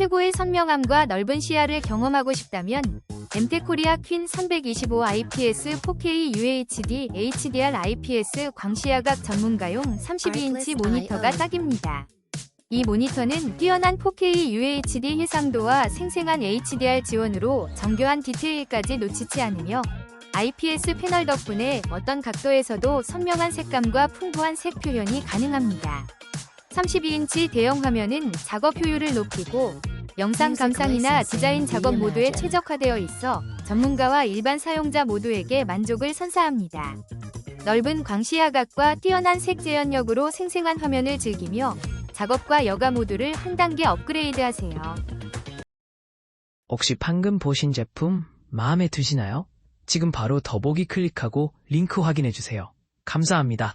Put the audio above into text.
최고의 선명함과 넓은 시야를 경험하고 싶다면 엠테코리아 퀸 325 IPS 4K UHD HDR IPS 광시야각 전문가용 32인치 모니터가 딱입니다. 이 모니터는 뛰어난 4K UHD 해상도와 생생한 HDR 지원으로 정교한 디테일까지 놓치지 않으며 IPS 패널 덕분에 어떤 각도에서도 선명한 색감과 풍부한 색 표현이 가능합니다. 32인치 대형 화면은 작업 효율을 높이고 영상 감상이나 디자인 작업 모두에 최적화되어 있어 전문가와 일반 사용자 모두에게 만족을 선사합니다. 넓은 광시야각과 뛰어난 색 재현력으로 생생한 화면을 즐기며 작업과 여가 모두를 한 단계 업그레이드 하세요. 혹시 방금 보신 제품 마음에 드시나요? 지금 바로 더보기 클릭하고 링크 확인해 주세요. 감사합니다.